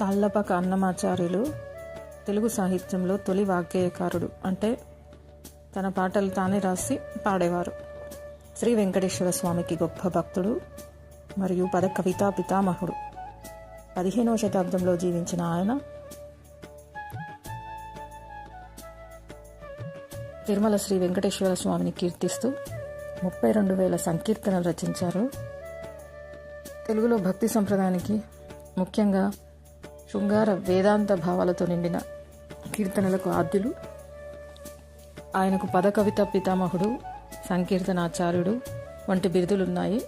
తాళ్ళపాక అన్నమాచార్యులు తెలుగు సాహిత్యంలో తొలి వాగ్గేయకారుడు అంటే తన పాటలు తానే రాసి పాడేవారు. శ్రీ వెంకటేశ్వర స్వామికి గొప్ప భక్తుడు మరియు పద కవితా పితామహుడు. పదిహేనవ శతాబ్దంలో జీవించిన ఆయన తిరుమల శ్రీ వెంకటేశ్వర స్వామిని కీర్తిస్తూ ముప్పై రెండు వేల సంకీర్తనలు రచించారు. తెలుగులో భక్తి సంప్రదాయానికి ముఖ్యంగా శృంగార వేదాంత భావాలతో నిండిన కీర్తనలకు ఆద్యులు. ఆయనకు పద కవిత పితామహుడు సంకీర్తనాచార్యుడు వంటి బిరుదులున్నాయి.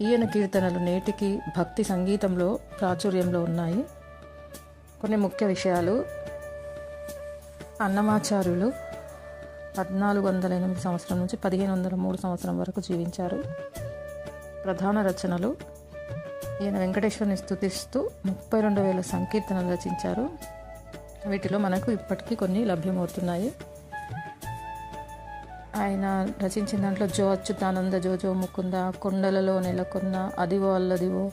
ఈయన కీర్తనలు నేటికి భక్తి సంగీతంలో ప్రాచుర్యంలో ఉన్నాయి. కొన్ని ముఖ్య విషయాలు. అన్నమాచార్యులు పద్నాలుగు వందల ఎనిమిది సంవత్సరం నుంచి పదిహేను వందల మూడు సంవత్సరం వరకు జీవించారు. ప్రధాన రచనలు ఈయన వెంకటేశ్వరుని స్థుతిస్తూ ముప్పై రెండు వేల సంకీర్తనలు రచించారు. వీటిలో మనకు ఇప్పటికీ కొన్ని లభ్యమవుతున్నాయి. ఆయన రచించిన దాంట్లో జో అచ్యుతానంద జో జో ముకుంద కొండలలో నెలకొన్న అదివో అల్లదివో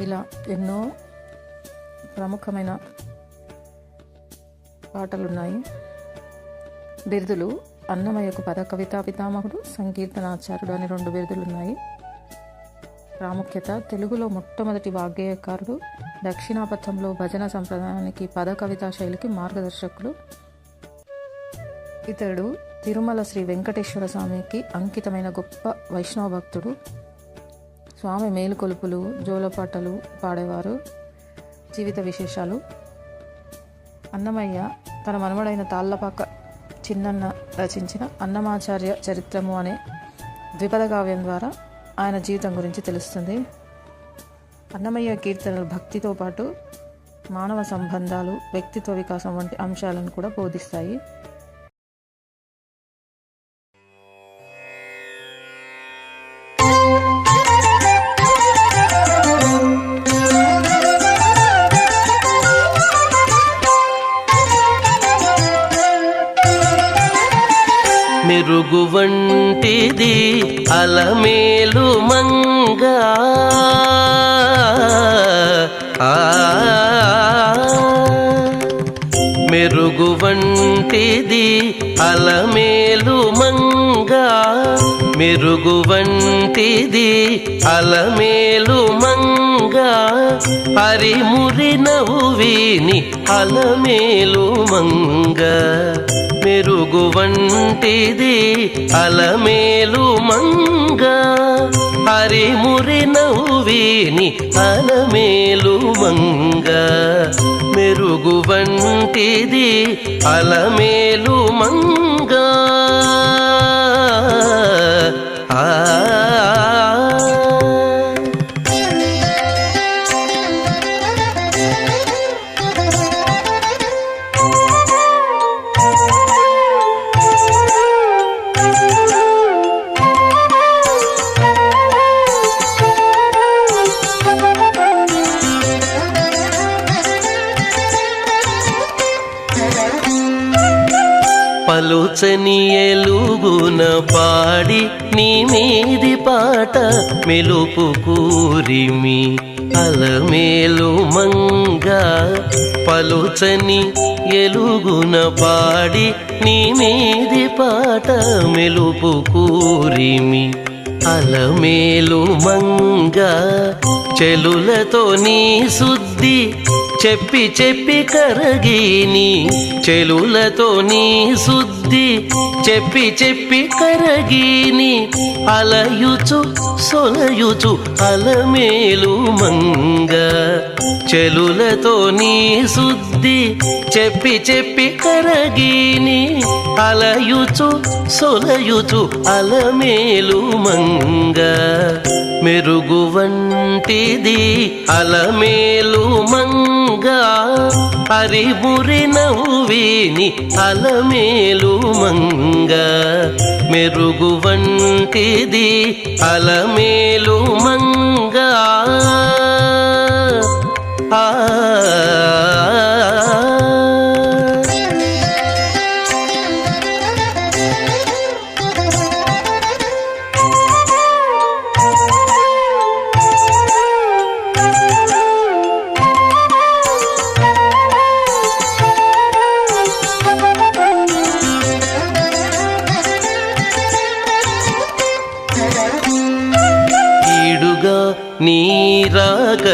ఇలా ఎన్నో ప్రముఖమైన పాటలున్నాయి. బిరుదులు అన్నమయ్యకు పద కవితా పితామహుడు సంకీర్తనాచార్యుడు అని రెండు బిరుదులు ఉన్నాయి ప్రాముఖ్యత. తెలుగులో మొట్టమొదటి వాగ్గేయకారుడు దక్షిణాపథంలో భజన సంప్రదాయానికి పద కవితా శైలికి మార్గదర్శకులు ఇతడు తిరుమల శ్రీ వెంకటేశ్వర స్వామికి అంకితమైన గొప్ప వైష్ణవ భక్తుడు. స్వామి మేలుకొలుపులు జోలపాటలు పాడేవారు. జీవిత విశేషాలు. అన్నమయ్య తన మనమడైన తాళ్ళపాక చిన్నన్న రచించిన అన్నమాచార్య చరిత్రము అనే ద్విపద కావ్యం ద్వారా ఆయన జీవితం గురించి తెలుస్తుంది. అన్నమయ్య కీర్తనలు భక్తితో పాటు మానవ సంబంధాలు వ్యక్తిత్వ వికాసం వంటి అంశాలను కూడా బోధిస్తాయి. మెరుగు వంటిది అలమేలు మంగ. మెరుగు వంటిది అలమేలు మంగ. మెరుగు వంటిది అలమేలు మంగ. నవ్వు నవ్విని అలమేలు మంగ. మెరుగు వంటిది అలమేలు మంగ. హరిమురి నవ్విని అలమేలు మంగ. మెరుగు వంటిది అలమేలు మంగా. పలుచని ఎలుగున పాడి నీ మీది పాట మెలుపు కూరిమి అలమేలు మంగ. పలుచని ఎలుగున పాడి నీ మీది పాట మెలుపు కూరిమి అలమేలు మంగ. చెలులతో నీ శుద్ధి చెప్పి చెప్పి కరగిని చెలులతో నీ శుద్ధి చెప్పి చెప్పి కరగిని అలయుచు సొలయుచు అలమేలు మంగ. చెలులతో నీ శుద్ధి చెప్పి చెప్పి కరగిని అలయుచు సొలయుచు అలమేలు మంగ. మెరుగు వంటిది అలమేలు మంగ. హరిమురి నవ్విని అలమేలు మంగ మెరుగు వంటిది అలమేలు మంగ ఆ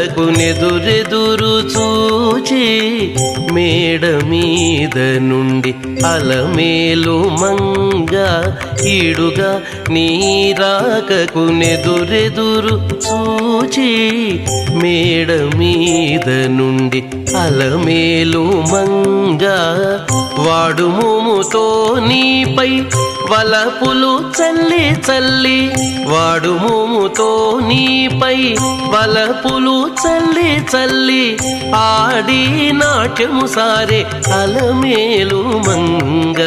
రాకకు నెదురెదురు చూచి మేడ మీద నుండి అలమేలు మంగ ఈడుగా నీరాకకు నెదురెదురు చూచి మేడ మీద నుండి అలమేలు మంగ వాడు మోముతో నీపై వలపులు చల్లి చల్లి. వాడు మోముతో నీపై వలపులు చల్లి చల్లి. ఆడి నాట్యము సారే అలమేలు మంగ.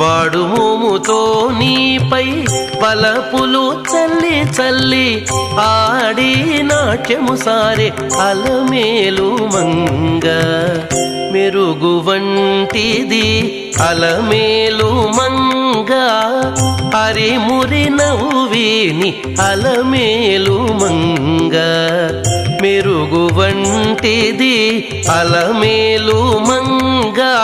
వాడు మోముతో నీపై వలపులు చల్లి చల్లి. ఆడి నాట్యము సారే అలమేలు మంగ. మెరుగు వంటిది అలమేలు మంగ అరిమురి నవ్వేని అలమేలు మంగ. మెరుగు వంటిది అలమేలు మంగా.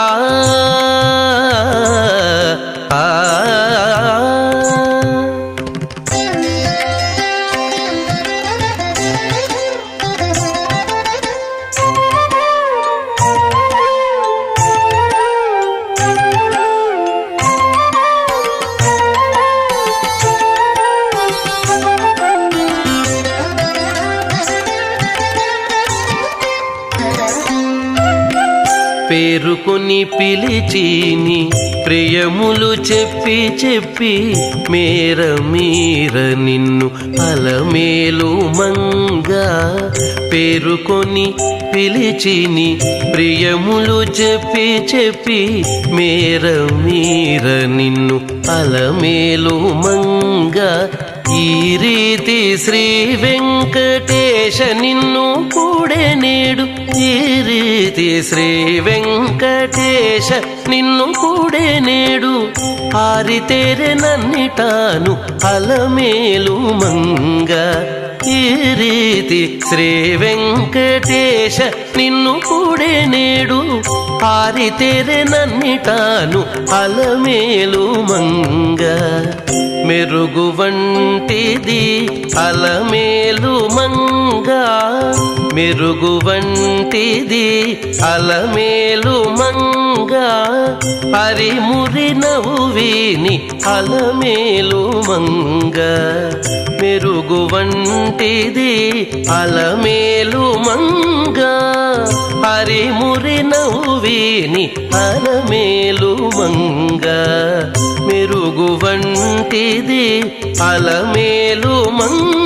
పేరుకొని పిలిచిని ప్రియములు చెప్పి చెప్పి మేర మీర నిన్ను అలమేలు మంగా. పేరుకొని పిలిచిని ప్రియములు చెప్పి చెప్పి మేర మీర నిన్ను అలమేలు మంగా. ఈ రీతి శ్రీ వెంకటేశ నిన్ను కూడే నేడు. ఈ రీతి శ్రీ వెంకటేశ నిన్ను కూడే నేడు. ఆరితేరె నన్నిటాను అలమేలు మంగ. ఈ రీతి శ్రీ వెంకటేశ నిన్ను కూడే నేడు. ఆరితేరె నన్నిటాను అలమేలు మంగ. మెరుగు వంటిది అలమేలు మంగా. మెరుగు వంటిది అలమేలు మంగ హరిమురి నవ్విని అలమేలు మంగ. మెరుగు వంటిది అలమేలు మంగ హరిమురి నవ్విని అలమేలు మంగ. మెరుగు వంటిది అలమేలు మంగ.